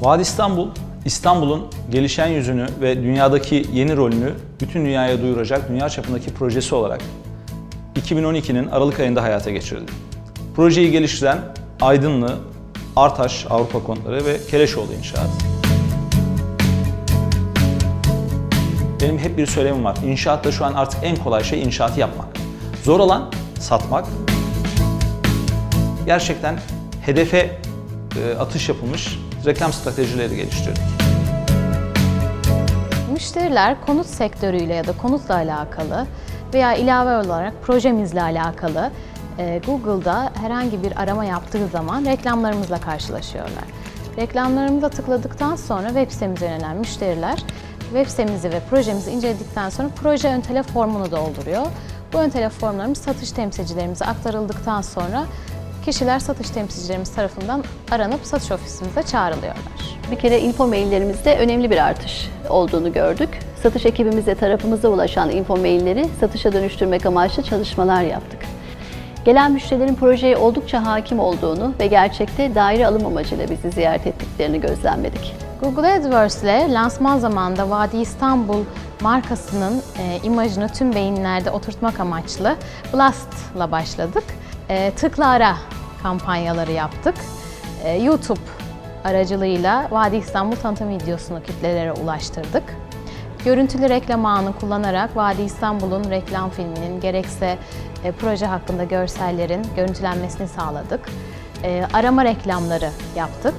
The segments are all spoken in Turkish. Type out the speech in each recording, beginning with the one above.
Vadi İstanbul, İstanbul'un gelişen yüzünü ve dünyadaki yeni rolünü bütün dünyaya duyuracak dünya çapındaki projesi olarak 2012'nin Aralık ayında hayata geçirildi. Projeyi geliştiren Aydınlı, Artaş Avrupa Konutları ve Keleşoğlu İnşaat. Benim hep bir söylemim var. İnşaatta şu an artık en kolay şey inşaatı yapmak. Zor olan satmak. Gerçekten hedefe e, atış yapılmış reklam stratejileri geliştirdik. Müşteriler konut sektörüyle ya da konutla alakalı veya ilave olarak projemizle alakalı e, Google'da herhangi bir arama yaptığı zaman reklamlarımızla karşılaşıyorlar. Reklamlarımıza tıkladıktan sonra web sitemize yönelen müşteriler web sitemizi ve projemizi inceledikten sonra proje ön talep formunu dolduruyor. Bu ön talep formlarımız satış temsilcilerimize aktarıldıktan sonra kişiler satış temsilcilerimiz tarafından aranıp satış ofisimize çağrılıyorlar. Bir kere info maillerimizde önemli bir artış olduğunu gördük. Satış ekibimizle tarafımıza ulaşan info mailleri satışa dönüştürmek amaçlı çalışmalar yaptık. Gelen müşterilerin projeye oldukça hakim olduğunu ve gerçekte daire alım amacıyla bizi ziyaret ettiklerini gözlemledik. Google AdWords ile lansman zamanında Vadi İstanbul markasının e, imajını tüm beyinlerde oturtmak amaçlı Blast'la başladık. E, tıkla ara kampanyaları yaptık. E, YouTube aracılığıyla Vadi İstanbul tanıtım videosunu kitlelere ulaştırdık. Görüntülü reklam ağını kullanarak Vadi İstanbul'un reklam filminin gerekse e, proje hakkında görsellerin görüntülenmesini sağladık. E, arama reklamları yaptık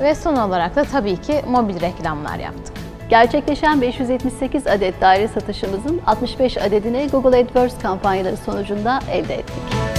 ve son olarak da tabii ki mobil reklamlar yaptık. Gerçekleşen 578 adet daire satışımızın 65 adedini Google AdWords kampanyaları sonucunda elde ettik.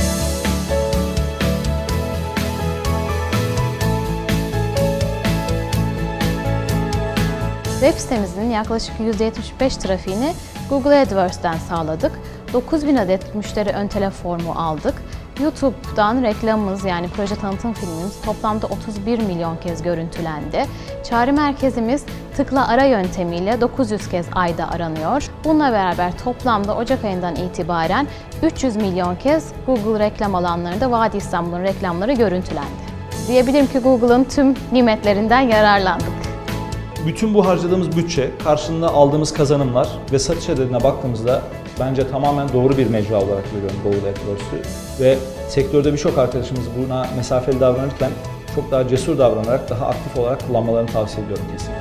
Web sitemizin yaklaşık %75 trafiğini Google AdWords'ten sağladık. 9000 adet müşteri ön formu aldık. YouTube'dan reklamımız yani proje tanıtım filmimiz toplamda 31 milyon kez görüntülendi. Çağrı merkezimiz tıkla ara yöntemiyle 900 kez ayda aranıyor. Bununla beraber toplamda Ocak ayından itibaren 300 milyon kez Google reklam alanlarında Vadi İstanbul'un reklamları görüntülendi. Diyebilirim ki Google'ın tüm nimetlerinden yararlandık. Bütün bu harcadığımız bütçe, karşılığında aldığımız kazanımlar ve satış adedine baktığımızda bence tamamen doğru bir mecra olarak görüyorum Google AdWords'ü. Ve sektörde birçok arkadaşımız buna mesafeli davranırken çok daha cesur davranarak, daha aktif olarak kullanmalarını tavsiye ediyorum kesinlikle.